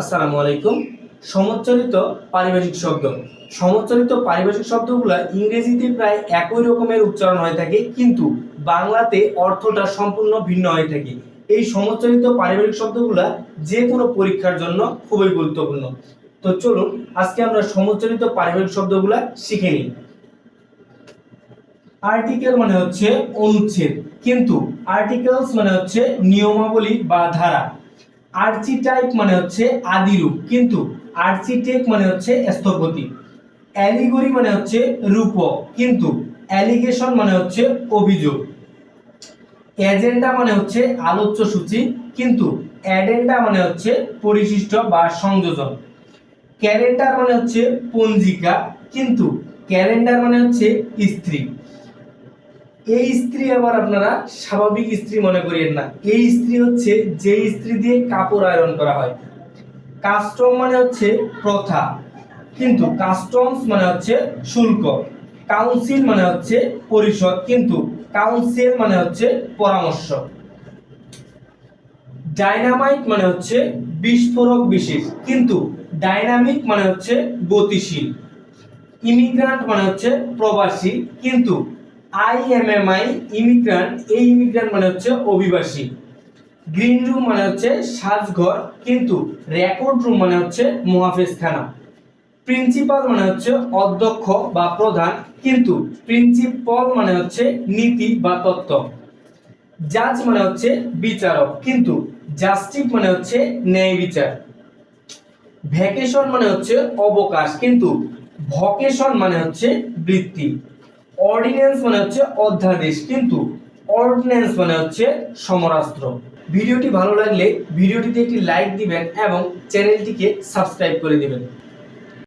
আসসালামু আলাইকুম। সমচ্চরিত পারিভাষিক শব্দ। সমচ্চরিত পারিভাষিক শব্দগুলো ইংরেজিতে প্রায় একই রকমের উচ্চারণ হয়ে থাকে, কিন্তু বাংলাতে অর্থটা সম্পূর্ণ ভিন্ন হয়ে থাকে। এই সমচ্চরিত পারিবারিক শব্দগুলা যে কোনো পরীক্ষার জন্য খুবই গুরুত্বপূর্ণ। তো চলুন, আজকে আমরা সমচ্চরিত পারিবারিক শব্দগুলা শিখে নিই। আর্টিকেল মানে হচ্ছে অনুচ্ছেদ, কিন্তু আর্টিকেলস মানে হচ্ছে নিয়মাবলী বা ধারা। আর্চিটাইপ মানে হচ্ছে আদিরূপ, কিন্তু আর্চিটেক মানে হচ্ছে স্থপতি। অ্যালিগরি মানে হচ্ছে রূপক, কিন্তু অ্যালিগেশন মানে হচ্ছে অভিযোগ। এজেন্ডা মানে হচ্ছে আলোচ্য সূচি, কিন্তু অ্যাডেন্ডা মানে হচ্ছে পরিশিষ্ট বা সংযোজন। ক্যালেন্ডার মানে হচ্ছে পঞ্জিকা, কিন্তু ক্যালেন্ডার মানে হচ্ছে স্ত্রী। এই স্ত্রী আবার আপনারা স্বাভাবিক স্ত্রী মনে করিয়েন না। এই স্ত্রী হচ্ছে যে স্ত্রী দিয়ে কাপড় আয়রন করা হয়। কাস্টম মানে হচ্ছে প্রথা, কিন্তু কাস্টমস মানে হচ্ছে শুল্ক। কাউন্সিল মানে হচ্ছে পরিষদ, কিন্তু কাউন্সিল মানে হচ্ছে পরামর্শ। ডাইনামাইট মানে হচ্ছে বিস্ফোরক বিশেষ, কিন্তু ডাইনামিক মানে হচ্ছে গতিশীল। ইমিগ্রান্ট মানে হচ্ছে প্রবাসী, কিন্তু I M M I immigrant এই ইমিগ্রান্ট মানে হচ্ছে অভিবাসী। গ্রিন রুম মানে হচ্ছে সাজঘর, কিন্তু রেকর্ড রুম মানে হচ্ছে মহাফেজখানা। প্রিন্সিপাল মানে হচ্ছে অধ্যক্ষ বা প্রধান, কিন্তু প্রিন্সিপাল মানে হচ্ছে নীতি বা তত্ত্ব। জাজ মানে হচ্ছে বিচারক, কিন্তু জাস্টিস মানে হচ্ছে ন্যায় বিচার। ভ্যাকেশন মানে হচ্ছে অবকাশ, কিন্তু ভকেশন মানে হচ্ছে বৃত্তি। অর্ডিন্যান্স মানে হচ্ছে অধ্যাদেশ, কিন্তু অর্ডিন্যান্স মানে হচ্ছে সমরাস্ত্র। ভিডিওটি ভালো লাগলে ভিডিওটিতে একটি লাইক দিবেন এবং চ্যানেলটিকে সাবস্ক্রাইব করে দিবেন।